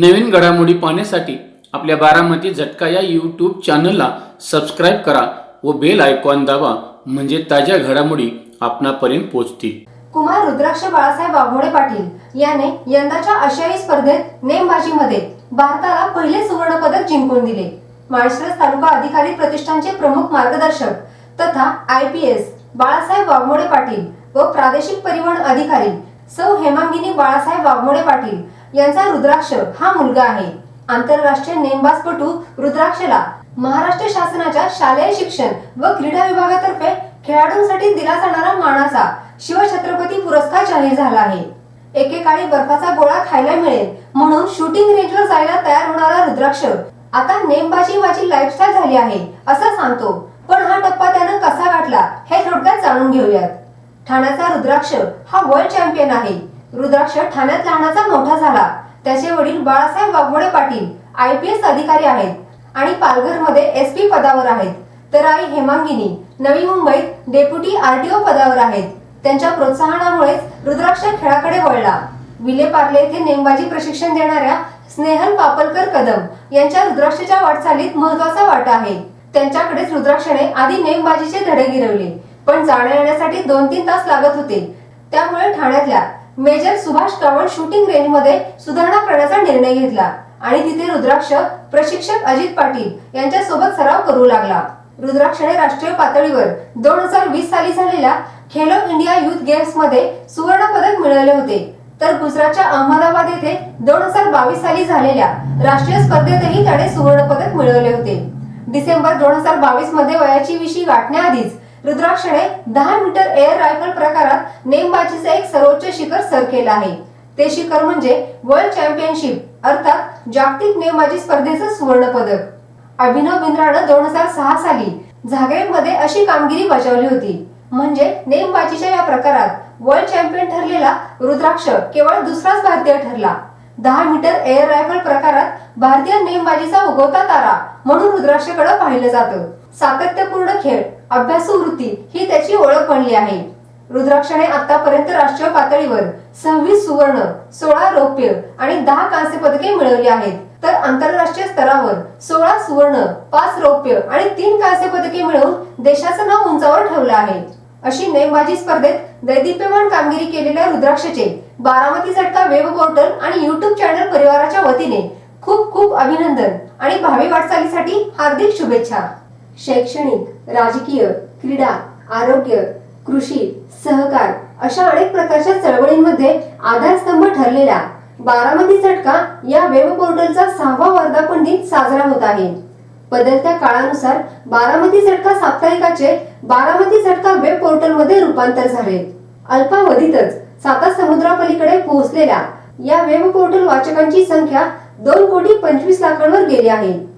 नवीन घडामोडी पाहण्यासाठी आपल्या बारामती झटका या यूट्यूब चॅनलला सबस्क्राईब करा व बेल आयकॉन दाबा म्हणजे ताज्या घडामोडी आपणापर्यंत पोहोचतील. कुमार रुद्राक्ष बाळासाहेब वाघमोडे पाटील याने यंदाच्या आशियाई स्पर्धेत नेमबाजीमध्ये भारताला पहिले सुवर्ण पदक जिंकून दिले. माळशिरस तालुका अधिकारी प्रतिष्ठानचे प्रमुख मार्गदर्शक तथा I P S Balasaheb Waghmode Patil व प्रादेशिक परिवहन अधिकारी सौ हेमांगिनी बाळासाहेब वाघमोडे पाटील यांचा रुद्राक्ष हा मुलगा आहे. आंतरराष्ट्रीय नेमबाजपटू रुद्राक्षला महाराष्ट्र शासनाच्या शालेय शिक्षण व क्रीडा विभागातर्फे खेळाडूंसाठी दिला जाणारा मानाचा शिवछत्रपती पुरस्कार जाहीर झाला आहे. एकेकाळी बर्फाचा गोळा खायला मिळेल म्हणून शूटिंग रेंजवर जायला तयार होणारा रुद्राक्ष आता नेमबाजी माझी लाईफस्टाईल झाली आहे असं सांगतो. पण हा टप्पा त्यानं कसा गाठला हे थोडक्यात जाणून घेऊयात. ठाण्याचा रुद्राक्ष हा वर्ल्ड चॅम्पियन आहे. रुद्राक्ष ठाण्यात लहानाचा मोठा झाला. त्याचे वडील Balasaheb Waghmode Patil I P S अधिकारी आहेत आणि पालघरमध्ये एस पी पदावर आहेत. तर आई हेमांगिनी नवी मुंबईत डेप्युटी आरटीओ पदावर आहेत. त्यांच्या प्रोत्साहनामुळेच रुद्राक्ष खेळाकडे वळला. विलेपार्ले येथे नेमबाजी प्रशिक्षण देणाऱ्या स्नेहल पापलकर कदम यांच्या रुद्राक्षच्या वाटचालीत महत्त्वाचा वाटा आहे. त्यांच्याकडेच रुद्राक्षने आधी नेमबाजीचे धडे गिरवले पण जाण्या येण्यासाठी दोन तीन तास लागत होते. त्यामुळे ठाण्यातल्या मेजर सुभाष कवण शूटिंग रेंजमध्ये सुधारणा करण्याचा निर्णय घेतला. आणि तिथे रुद्राक्ष प्रशिक्षक अजित पाटील यांच्या सोबत सराव करू लागला. रुद्राक्षने राष्ट्रीय पातळीवर दोन हजार वीस साली झालेल्या खेलो इंडिया युथ गेम्समध्ये सुवर्ण पदक मिळवले होते. तर गुजरातच्या अहमदाबाद येथे दोन हजार बावीस साली झालेल्या राष्ट्रीय स्पर्धेतही त्याने सुवर्ण पदक मिळवले होते. डिसेंबर दोन हजार बावीसमध्ये वयाची विशी गाठण्याआधीच रुद्राक्षने दहा मीटर एअर रायफल प्रकारात नेमबाजीचे एक सर्वोच्च शिखर सर केलं आहे. ते शिखर म्हणजे वर्ल्ड चॅम्पियनशिप अर्थात जागतिक नेमबाजी स्पर्धेचं सुवर्ण पदक अभिनव बिंद्रानं दोन हजार सहा साली झाग्रेबमध्ये अशी कामगिरी बजावली होती. म्हणजे नेमबाजीच्या या प्रकारात वर्ल्ड चॅम्पियन ठरलेला रुद्राक्ष केवळ दुसराच भारतीय ठरला. दहा मीटर एअर रायफल प्रकारात भारतीय नेमबाजीचा उगवता तारा म्हणून रुद्राक्षकडे पाहिलं जातं. सातत्यपूर्ण खेळ अभ्यासू वृत्ती ही त्याची ओळख बनली आहे. रुद्राक्षने आतापर्यंत राष्ट्रीय पातळीवर सव्वीस सुवर्ण सोळा रौप्य आणि दहा कांस्य पदके मिळवली आहेत. तर आंतरराष्ट्रीय स्तरावर सोळा सुवर्ण पाच रौप्य आणि तीन कांस्य पदके मिळवून देशाचं नाव उंचावर ठेवलं आहे. अशी नेमबाजी स्पर्धेत दैदिप्यमान कामगिरी केलेल्या रुद्राक्षचे बारामती झटका वेब पोर्टल आणि युट्यूब चॅनल परिवाराच्या वतीने खूप खूप अभिनंदन आणि भावी वाटचालीसाठी हार्दिक शुभेच्छा. शैक्षणिक राजकीय क्रीडा आरोग्य कृषी सहकार अशा अनेक प्रकारच्या चळवळींमध्ये आधारस्तंभ ठरलेला बारामती चटका या वेब पोर्टलचा सहावा वर्धापन दिन साजरा होत आहे. बदलत्या काळानुसार बारामती चटका साप्ताहिकाचे बारामती चटका वेब पोर्टलमध्ये रूपांतर झाले. अल्पावधीतच साता समुद्रापलीकडे पोहोचलेल्या या वेब पोर्टल वाचकांची संख्या दोन कोटी पंचवीस लाखांवर गेली आहे.